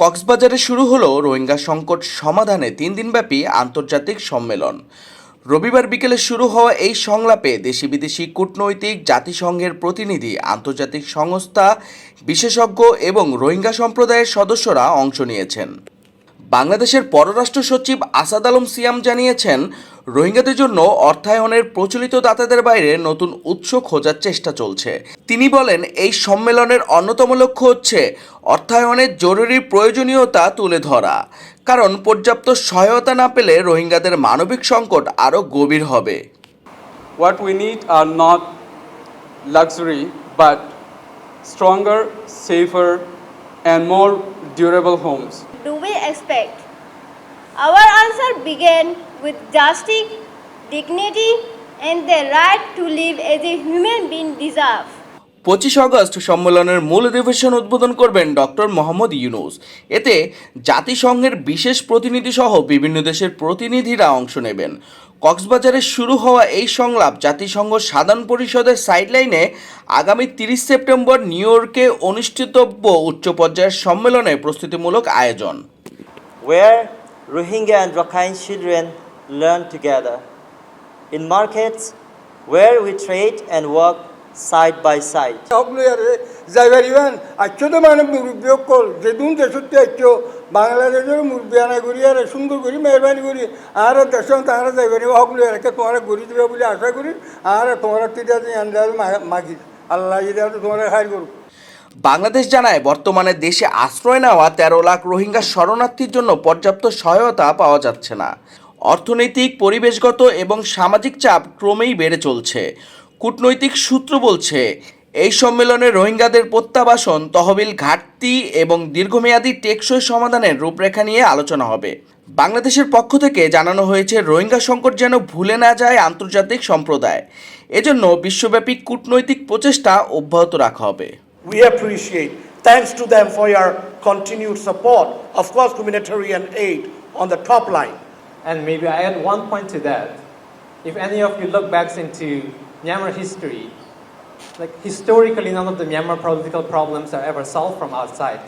কক্সবাজারে শুরু হলো রোহিঙ্গা সংকট সমাধানে তিন দিনব্যাপী আন্তর্জাতিক সম্মেলন। রবিবার বিকেলে শুরু হওয়া এই সংলাপে দেশি বিদেশি কূটনৈতিক, জাতিসংঘের প্রতিনিধি, আন্তর্জাতিক সংস্থা, বিশেষজ্ঞ এবং রোহিঙ্গা সম্প্রদায়ের সদস্যরা অংশ নিয়েছেন। বাংলাদেশের পররাষ্ট্র সচিব আসাদ আলম সিয়াম জানিয়েছেন রোহিঙ্গাদের জন্য অর্থায়নের প্রচলিত দাতাদের বাইরে নতুন উৎস খোঁজার চেষ্টা চলছে। তিনি বলেন এই সম্মেলনের অন্যতম লক্ষ্য হচ্ছে অর্থায়নের জরুরি প্রয়োজনীয়তা তুলে ধরা। কারণ পর্যাপ্ত সহায়তা না পেলে রোহিঙ্গাদের মানবিক সংকট আরও গভীর হবে। What we need are not luxury, but stronger, safer and more durable homes do we expect? Our answer began with justice, dignity, and the right to live as a human being deserve. পঁচিশ August সম্মেলনের মূল অধিবেশন উদ্বোধন করবেন doctor Mohammad Yunus. এতে জাতিসংঘের বিশেষ প্রতিনিধি সহ বিভিন্ন দেশের প্রতিনিধিরা অংশ নেবেন। কক্সবাজারে শুরু হওয়া এই সংলাপ জাতিসংঘ সাধারণ পরিষদের সাইডলাইনে আগামী তিরিশ সেপ্টেম্বর নিউ ইয়র্কে অনুষ্ঠিতব্য উচ্চ পর্যায়ের সম্মেলনে প্রস্তুতিমূলক আয়োজন। Where Rohingya and Rakhine children learn together. In markets where we trade and work side by side. সকলো ইয়ারে যাইবার ইবান আচ্ছ তো মানে মুরব্বী অকল যেদিন দেশতে আচ্ছ বাংলাদেশের মুরব্বী আনা করি আর সুন্দর করি মেহরবানি করি আর দেশ তাহারা যাইবার সকলো ইয়ারকে তোমার গড়ি দিবে বলে আশা করি আর তোমার তিটা আন্দাজ মাগি আল্লাহ যদি তোমার হাই করুক বাংলাদেশ জানায় বর্তমানে দেশে আশ্রয় নেওয়া তেরো লাখ রোহিঙ্গা শরণার্থীর জন্য পর্যাপ্ত সহায়তা পাওয়া যাচ্ছে না অর্থনৈতিক পরিবেশগত এবং সামাজিক চাপ ক্রমেই বেড়ে চলছে কূটনৈতিক সূত্র বলছে এই সম্মেলনে রোহিঙ্গাদের প্রত্যাবাসন তহবিল ঘাটতি এবং দীর্ঘমেয়াদী টেকসই সমাধানের রূপরেখা নিয়ে আলোচনা হবে বাংলাদেশের পক্ষ থেকে জানানো হয়েছে রোহিঙ্গা সংকট যেন ভুলে না যায় আন্তর্জাতিক সম্প্রদায় এজন্য বিশ্বব্যাপী কূটনৈতিক প্রচেষ্টা অব্যাহত রাখা হবে We appreciate. Thanks to them for your continued support. Of course, humanitarian aid on the top line. And maybe I add one point to that. If any of you look back into Myanmar history, like historically, none of the Myanmar political problems are ever solved from outside.